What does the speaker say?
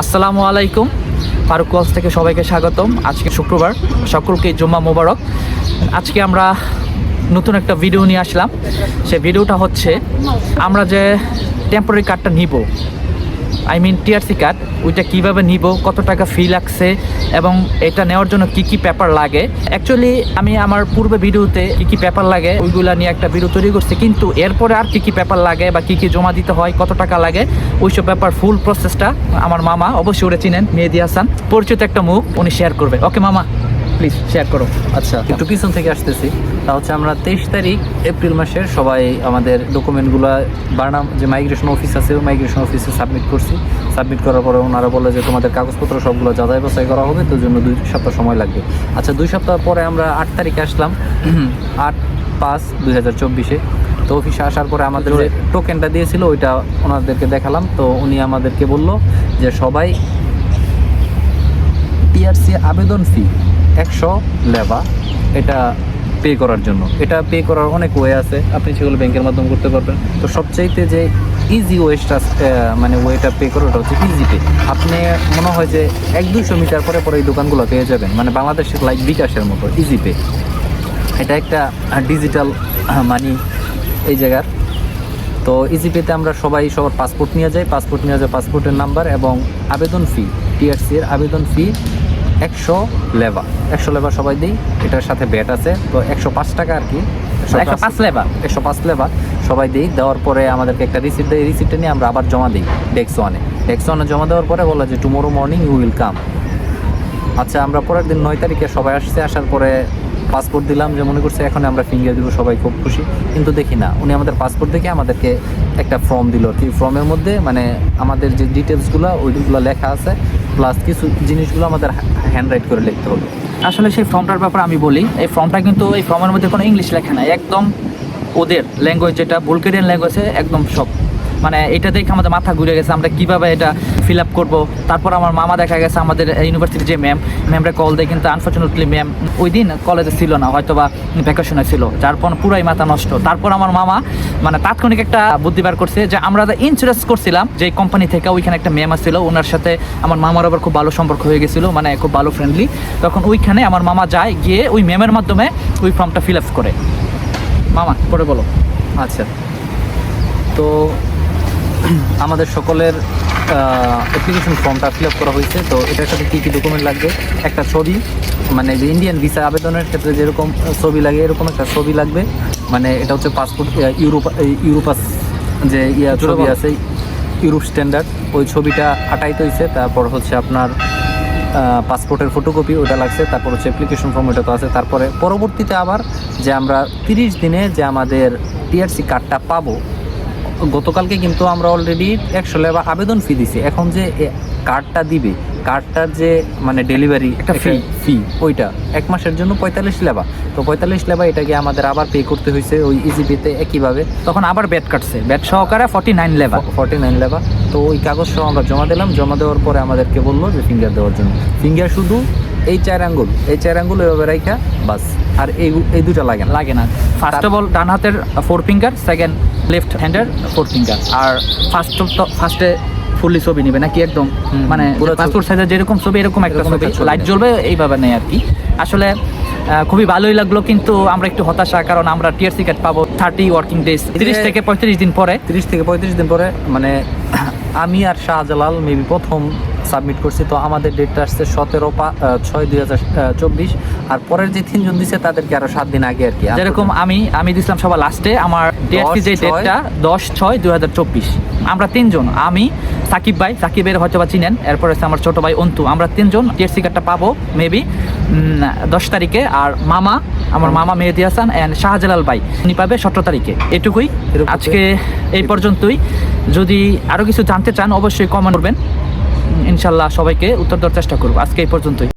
আসসালামু আলাইকুম। ফারুক কলস থেকে সবাইকে স্বাগতম। আজকে শুক্রবার। সকলকে জুম্মা মোবারক। আজকে আমরা নতুন একটা ভিডিও নিয়ে আসলাম। সে ভিডিওটা হচ্ছে, আমরা যে টেম্পোরারি কার্ডটা নিব আই মিন টিআরসি কার্ড ওইটা কীভাবে নিব, কত টাকা ফি লাগছে, এবং এটা নেওয়ার জন্য কি কি পেপার লাগে? অ্যাকচুয়ালি আমি আমার পূর্বে ভিডিওতে কি কি পেপার লাগে, ওইগুলা নিয়ে একটা ভিডিও তৈরি করছি, কিন্তু এরপরে আর কি কি পেপার লাগে বা কি কি জমা দিতে হয়, কত টাকা লাগে, ওইসব পেপার ফুল প্রসেসটা আমার মামা অবশ্যই ওরা চিনেন, মেহেদি হাসান, পরিচিত একটা মুখ, উনি শেয়ার করবে। ওকে মামা? প্লিজ শেয়ার করো। আচ্ছা একটু পিছন থেকে আসতেছি। তা হচ্ছে আমরা তেইশ তারিখ, এপ্রিল মাসের সবাই আমাদের ডকুমেন্টগুলো বার্নাম যে মাইগ্রেশন অফিস আছে, ওই মাইগ্রেশন অফিসে সাবমিট করছি। সাবমিট করার পরে ওনারা বলে যে তোমাদের কাগজপত্র সবগুলো যাচাই বাছাই করা হবে, তো জন্য দুই সপ্তাহ সময় লাগবে। আচ্ছা দুই সপ্তাহ পরে আমরা আট তারিখে আসলাম। আট পাঁচ দুই হাজার চব্বিশে। তো অফিসে আসার পরে আমাদের যে টোকেনটা দিয়েছিল, ওইটা ওনাদেরকে দেখালাম। তো উনি আমাদেরকে বলল যে সবাই টিআরসি আবেদন ফি একশো লেবা এটা পে করার জন্য। এটা পে করার অনেক ওয়ে আছে, আপনি সেগুলো ব্যাংকের মাধ্যমে করতে পারবেন। তো সবচাইতে যে ইজি ওয়েটা মানে ওয়েটা পে করা ওটা হচ্ছে ইজি পে আপনি মনে হয় যে এক দুশো মিটার পরে পরে এই দোকানগুলো পেয়ে যাবেন মানে বাংলাদেশের লাইক বিকাশের মতো ইজি পে এটা একটা ডিজিটাল মানি এই জায়গার। তো ইজিপিতে আমরা সবাই সবার পাসপোর্ট নিয়ে যাই। পাসপোর্ট নিয়ে যায় পাসপোর্টের নাম্বার এবং আবেদন ফি টিআরসি এর আবেদন ফি একশো লেবা। একশো লেবা সবাই দিই এটার সাথে ব্যাট আছে। তো একশো পাঁচ টাকা আর কি। একশো পাঁচ লেবা? একশো পাঁচ লেবা সবাই দিই। দেওয়ার পরে আমাদেরকে একটা রিসিপ্ট দেয় রিসিপ্টটা নিয়ে আমরা আবার জমা দিই ডেক্স ওয়ানে ডেক্স ওয়ানে জমা দেওয়ার পরে বলে যে tomorrow morning you will come আচ্ছা আমরা পরের দিন নয় তারিখে সবাই আসছে। আসার পরে পাসপোর্ট দিলাম যে মনে করছে এখন আমরা ফিঙ্গার দিব সবাই খুব খুশি। কিন্তু দেখি না। উনি আমাদের পাসপোর্ট দেখে আমাদেরকে একটা ফর্ম দিল কি। ফর্মের মধ্যে মানে আমাদের যে ডিটেলসগুলো ওইগুলো লেখা আছে। প্লাস কিছু জিনিসগুলো আমাদের হ্যান্ড রাইট করে লিখতে হবে। আসলে সেই ফর্মটার ব্যাপারে আমি বলি, এই ফর্মটা কিন্তু এই ফর্মের মধ্যে কোনো ইংলিশ লেখা নাই, একদম ওদের ল্যাঙ্গুয়েজ যেটা বুলগেরিয়ান ল্যাঙ্গুয়েজে একদম সব। মানে এটা দেখে আমাদের মাথা ঘুরে গেছে আমরা কীভাবে এটা ফিল আপ করব? তারপর আমার মামা দেখা গেছে আমাদের ইউনিভার্সিটির যে ম্যাম ম্যামরা কল দেয় কিন্তু আনফর্চুনেটলি ম্যাম ওই দিন কলেজে ছিল না হয়তো বা ভ্যাকেশনে ছিল। যার পর পুরাই মাথা নষ্ট। তারপর আমার মামা মানে তাৎক্ষণিক একটা বুদ্ধি বার করছে যে আমরা ইন্স্যুরেন্স করছিলাম যে কোম্পানি থেকে ওইখানে একটা ম্যাম ছিল ওনার সাথে আমার মামার আবার খুব ভালো সম্পর্ক হয়ে গেছিল মানে খুব ভালো ফ্রেন্ডলি তখন ওইখানে আমার মামা যায় গিয়ে ওই ম্যামের মাধ্যমে ওই ফর্মটা ফিল আপ করে। মামা পরে বলো। আচ্ছা। তো আমাদের সকলের অ্যাপ্লিকেশন ফর্মটা ফিল আপ করা হয়েছে। তো এটার সাথে কী কী ডকুমেন্ট লাগবে? একটা ছবি মানে যে ইন্ডিয়ান ভিসা আবেদনের ক্ষেত্রে যেরকম ছবি লাগে এরকম একটা ছবি লাগবে। মানে এটা হচ্ছে পাসপোর্ট ইউরোপ ইউরোপাস যে ইয়া ছবি আছে ইউরোপ স্ট্যান্ডার্ড ওই ছবিটা আটাইতে হয়েছে তারপর হচ্ছে আপনার পাসপোর্টের ফটোকপি ওটা লাগছে তারপর হচ্ছে অ্যাপ্লিকেশন ফর্ম ওটা তো আছে। তারপরে পরবর্তীতে আবার যে আমরা তিরিশ দিনে যে আমাদের টিআরসি কার্ডটা পাবো গতকালকে কিন্তু আমরা অলরেডি একশো লেবা আবেদন ফি দিছি। এখন যে কার্ডটা দিবে কার্ডটার যে মানে ডেলিভারি একটা ফি ফি ওইটা এক মাসের জন্য পঁয়তাল্লিশ লেবা তো পঁয়তাল্লিশ লেবা এটাকে আমাদের আবার পে করতে হয়েছে ওই ইজিপিতে একইভাবে। তখন আবার ব্যাট কাটছে। ব্যাট সহকারে forty nine level forty nine লেবা তো ওই কাগজ সহ আমরা জমা দিলাম। জমা দেওয়ার পরে আমাদেরকে বলল যে ফিঙ্গার দেওয়ার জন্য। ফিঙ্গার শুধু এই চার আঙ্গুল এই চার আঙ্গুল এভাবে রাইখা বাস। আর এই এই দুটা লাগে না। লাগে না। ফার্স্ট অফ অল ডান হাতের ফোর ফিঙ্গার সেকেন্ড লেফট হ্যান্ডের ফোর ফিঙ্গার আর ফার্স্ট ফার্স্টে ফুললি ছবি নিবে নাকি একদম? মানে পুরো পাসপোর্ট সাইজের যেরকম ছবি এরকম একটা ছবি। লাইট জ্বলবে এইভাবে নেই আর কি। আসলে খুবই ভালোই লাগল কিন্তু আমরা একটু হতাশা কারণ আমরা টিআরসি কার্ড পাবো থার্টি ওয়ার্কিং ডেজ তিরিশ থেকে পঁয়ত্রিশ দিন পরে। তিরিশ থেকে পঁয়ত্রিশ দিন পরে মানে আমি আর শাহজালাল মেবি প্রথম সাবমিট করছি তো আমাদের ডেটটা আসছে সতেরো পা ছয় দুই হাজার চব্বিশ। আর পরের যে তিনজন দিছে তাদেরকে আরও সাত দিন আগে আর কি। যেরকম আমি আমি দিছিলাম সবার লাস্টে আমার যে ডেটটা দশ ছয় দুই হাজার চব্বিশ। আমরা তিনজন আমি সাকিব ভাই সাকিবের হয়তো বা চিনেন এরপর আছে আমার ছোট ভাই অন্তু। আমরা তিনজন টিআরসি কার্ডটা পাবো মেবি দশ তারিখে। আর মামা আমার মামা মেহেদি হাসান অ্যান্ড শাহজালাল ভাই উনি পাবে সতেরো তারিখে। এটুকুই। আজকে এই পর্যন্তই। যদি আরও কিছু জানতে চান অবশ্যই কমেন্ট করবেন। ইনশাল্লাহ সবাইকে উত্তর দেওয়ার চেষ্টা করব। আজকে এই পর্যন্তই।